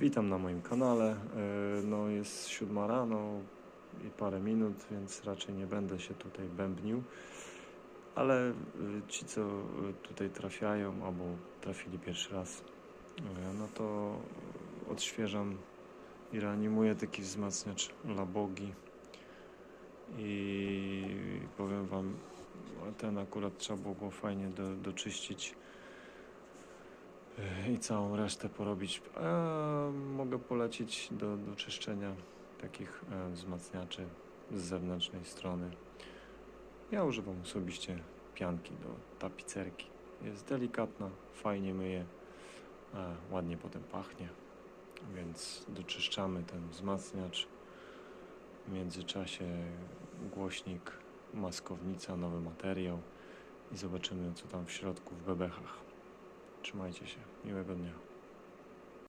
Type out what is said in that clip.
Witam na moim kanale. E, No jest siódma rano i parę minut, więc raczej nie będę się tutaj bębnił. Ale e, ci, co e, tutaj trafiają albo trafili pierwszy raz, no to odświeżam i reanimuję taki wzmacniacz Labogi. I powiem Wam, ten akurat trzeba było fajnie do, doczyścić i całą resztę porobić. A mogę polecić do, do czyszczenia takich e, wzmacniaczy z zewnętrznej strony. Ja używam osobiście pianki do tapicerki. Jest delikatna, fajnie myje, ładnie potem pachnie. Więc doczyszczamy ten wzmacniacz. W międzyczasie głośnik, maskownica, nowy materiał i zobaczymy co tam w środku w bebechach. Trzymajcie się. Miłego dnia.